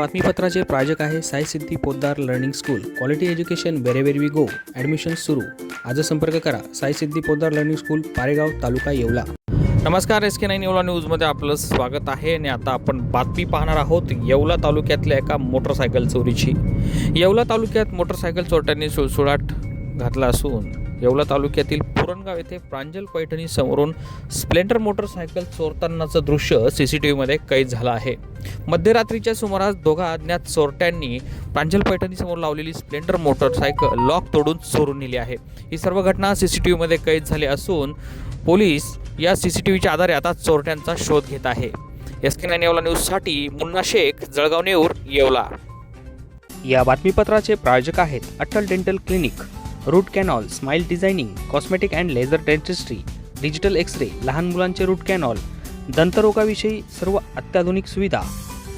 बातमीपत्राचे प्रायोजक आहे Sai Siddhi Poddar learning school. Quality education wherever we go admission सुरू. आज संपर्क करा. Sai Siddhi Poddar learning school Paregaon taluka Yeola. नमस्कार एस के नाईन येवला न्यूजमध्ये आपलं स्वागत आहे आणि आता आपण बातमी पाहणार आहोत येवला तालुक्यातल्या एका मोटरसायकल चोरीची. येवला तालुक्यात मोटरसायकल चोरट्यांनी सुळसुळाट घातला असून येवला तालुक्यातील पुरणगाव येथे प्रांजल पैठणी समोरून स्प्लेंडर मोटरसायकल चोरतानाचं दृश्य सी सी टी व्हीमध्ये कैद झालं आहे. मध्यरात्रीच्या सुमारास दोघा अज्ञात चोरट्यांनी प्रांजल पैठणी समोर लावलेली स्प्लेंडर मोटरसायकल लॉक तोडून चोरून नेली आहे. ही सर्व घटना सी सी टी व्हीमध्ये कैद झाली असून पोलीस या सी सी टी व्हीच्या आधारे आता चोरट्यांचा शोध घेत आहे. एस के नाईन येवला न्यूजसाठी मुन्ना शेख जळगाव नेऊर येवला. या बातमीपत्राचे प्रायोजक आहेत Atal dental clinic root canal smile designing cosmetic and laser dentistry digital X ray लहान मुलांचे रूट कॅनॉल दंतरोगाविषयी सर्व अत्याधुनिक सुविधा